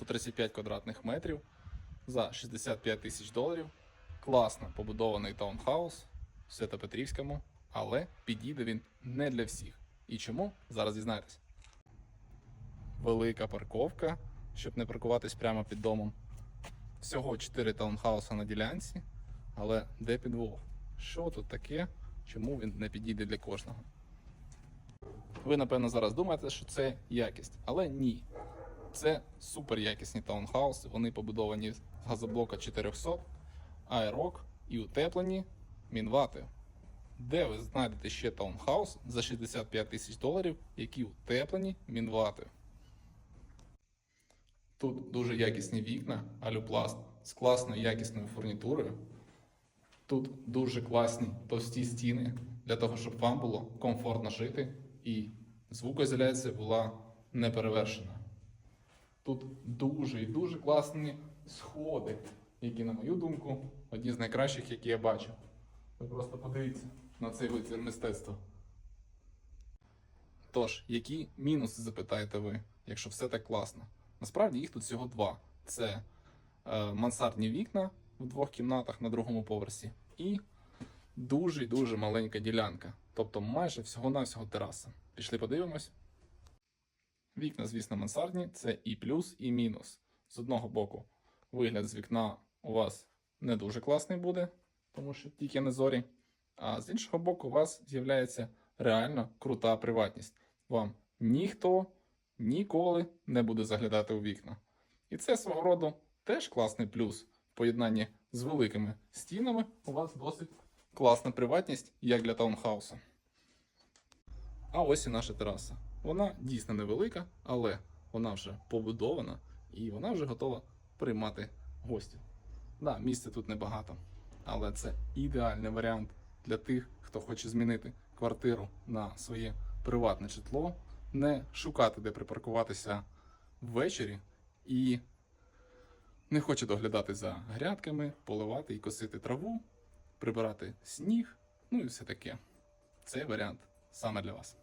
135 квадратних метрів за 65 тисяч доларів. Класно побудований таунхаус в Свято-Петрівському, але підійде він не для всіх. І чому? Зараз дізнаєтесь. Велика парковка, щоб не паркуватись прямо під домом. Всього 4 таунхауса на ділянці, але де підвох? Що тут таке? Чому він не підійде для кожного? Ви, напевно, зараз думаєте, що це якість, але ні. Це супер якісні таунхауси. Вони побудовані з газоблока 400, аерок і утеплені мінватою. Де ви знайдете ще таунхаус за 65 тисяч доларів, які утеплені мінватою? Тут дуже якісні вікна, алюпласт з класною якісною фурнітурою. Тут дуже класні товсті стіни для того, щоб вам було комфортно жити і звукоізоляція була неперевершена. Тут дуже і дуже класні сходи, які, на мою думку, одні з найкращих, які я бачив. Ви просто подивіться на цей витвір мистецтва. Тож, які мінуси запитаєте ви, якщо все так класно? Насправді їх тут всього два: це е, мансардні вікна в двох кімнатах на другому поверсі, і дуже і дуже маленька ділянка, тобто майже всього-навсього тераса. Пішли подивимось. Вікна, звісно, мансардні, це і плюс, і мінус. З одного боку, вигляд з вікна у вас не дуже класний буде, тому що тільки не зорі. А з іншого боку, у вас з'являється реально крута приватність. Вам ніхто ніколи не буде заглядати у вікна. І це свого роду теж класний плюс. В поєднанні з великими стінами у вас досить класна приватність, як для таунхауса. А ось і наша тераса. Вона дійсно невелика, але вона вже побудована і вона вже готова приймати гостів. Да, місця тут небагато, але це ідеальний варіант для тих, хто хоче змінити квартиру на своє приватне житло, не шукати, де припаркуватися ввечері, і не хоче доглядати за грядками, поливати і косити траву, прибирати сніг, ну і все таке. Цей варіант саме для вас.